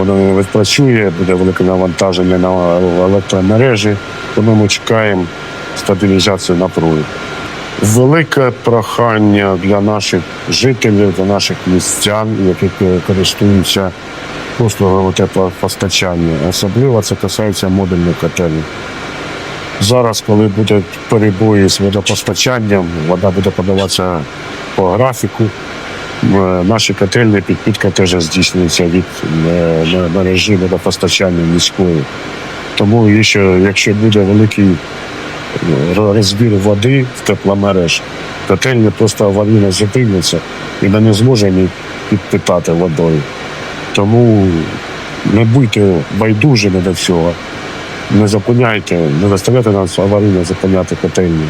воно не відпрацює, буде велике навантаження на електромережі, тому ми чекаємо стабілізацію напруги. Велике прохання для наших жителів, для наших містян, які користуються послугами теплопостачання. Особливо це касається модульних котелів. Зараз, коли буде перебої з водопостачанням, вода буде подаватися по графіку. Наші котельні підпітка теж здійснюється від ме- мережі водопостачання міської. Тому якщо, буде великий е, розбір води в тепломереж, котельні просто аварійно зупиняться і ми не зможемо підпитати водою. Тому не будьте байдужими до цього. Не зупиняйте, не заставляйте нас аварійно зупиняти котельні.